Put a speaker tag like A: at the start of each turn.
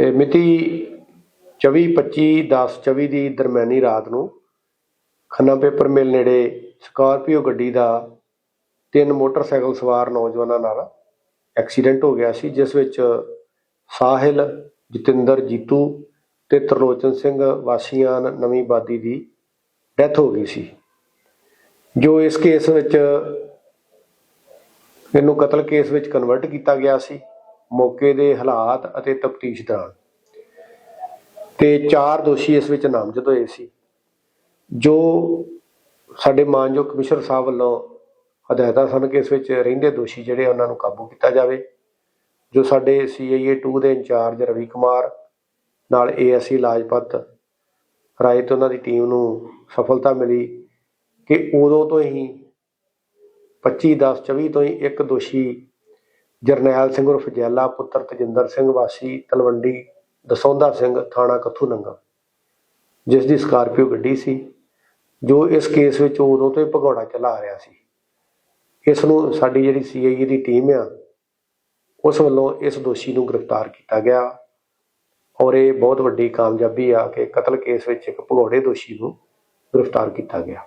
A: ਇਹ ਮਿਤੀ 24 25 10 24 ਦੀ ਦਰਮਿਆਨੀ ਰਾਤ ਨੂੰ ਖੰਨਾ ਪੇਪਰ ਮਿਲ ਨੇੜੇ ਸਕਾਰਪੀਓ ਗੱਡੀ ਦਾ ਤਿੰਨ ਮੋਟਰਸਾਈਕਲ ਸਵਾਰ ਨੌਜਵਾਨਾਂ ਨਾਲ ਐਕਸੀਡੈਂਟ ਹੋ ਗਿਆ ਸੀ, ਜਿਸ ਵਿੱਚ ਸਾਹਿਲ, ਜਤਿੰਦਰ, ਜੀਤੂ ਤੇ ਤਰਲੋਚਨ ਸਿੰਘ ਵਾਸੀਆਂ ਨਵੀਂ ਬਾਦੀ ਦੀ ਡੈਥ ਹੋ ਗਈ ਸੀ। ਜੋ ਇਸ ਕੇਸ ਵਿੱਚ, ਇਹਨੂੰ ਕਤਲ ਕੇਸ ਵਿੱਚ ਕਨਵਰਟ ਕੀਤਾ ਗਿਆ ਸੀ। ਮੌਕੇ ਦੇ ਹਾਲਾਤ ਅਤੇ ਤਫਤੀਸ਼ ਦੌਰਾਨ ਤੇ ਚਾਰ ਦੋਸ਼ੀ ਇਸ ਵਿੱਚ ਨਾਮਜ਼ਦ ਹੋਏ ਸੀ, ਜੋ ਸਾਡੇ ਮਾਨਯੋਗ ਕਮਿਸ਼ਨਰ ਸਾਹਿਬ ਵੱਲੋਂ ਹਦਾਇਤਾਂ ਸਨ ਕਿ ਇਸ ਵਿੱਚ ਰਹਿੰਦੇ ਦੋਸ਼ੀ ਜਿਹੜੇ ਉਹਨਾਂ ਨੂੰ ਕਾਬੂ ਕੀਤਾ ਜਾਵੇ, ਜੋ ਸਾਡੇ CIA 2 ਦੇ ਇੰਚਾਰਜ ਰਵੀ ਕੁਮਾਰ ਨਾਲ ਏਐਸਸੀ ਲਾਜਪਤ ਰਾਏ ਤੇ ਉਹਨਾਂ ਦੀ ਟੀਮ ਨੂੰ ਸਫਲਤਾ ਮਿਲੀ ਕਿ ਉਦੋਂ ਤੋਂ ਹੀ 25 10 24 ਤੋਂ ਹੀ ਇੱਕ ਦੋਸ਼ੀ ਜਰਨੈਲ ਸਿੰਘ ਉਰਫ ਜੈਲਾ, ਪੁੱਤਰ ਤਜਿੰਦਰ ਸਿੰਘ, ਵਾਸੀ ਤਲਵੰਡੀ ਦਸੌਂਦਾ ਸਿੰਘ, ਥਾਣਾ ਕੱਥੂ ਨੰਗਾ। ਜਿਸ ਦੀ ਸਕਾਰਪੀਓ ਗੱਡੀ ਸੀ, ਜੋ ਇਸ ਕੇਸ ਵਿੱਚ ਉਦੋਂ ਤੋਂ ਹੀ ਭਗੌੜਾ ਚਲਾ ਰਿਹਾ ਸੀ। ਇਸ ਨੂੰ ਸਾਡੀ ਜਿਹੜੀ ਸੀਆਈਏ ਦੀ ਟੀਮ ਆ, ਉਸ ਵੱਲੋਂ ਇਸ ਦੋਸ਼ੀ ਨੂੰ ਗ੍ਰਿਫਤਾਰ ਕੀਤਾ ਗਿਆ ਔਰ ਇਹ ਬਹੁਤ ਵੱਡੀ ਕਾਮਯਾਬੀ ਆ ਕਿ ਕਤਲ ਕੇਸ ਵਿੱਚ ਇੱਕ ਭਗੌੜੇ ਦੋਸ਼ੀ ਨੂੰ ਗ੍ਰਿਫਤਾਰ ਕੀਤਾ ਗਿਆ।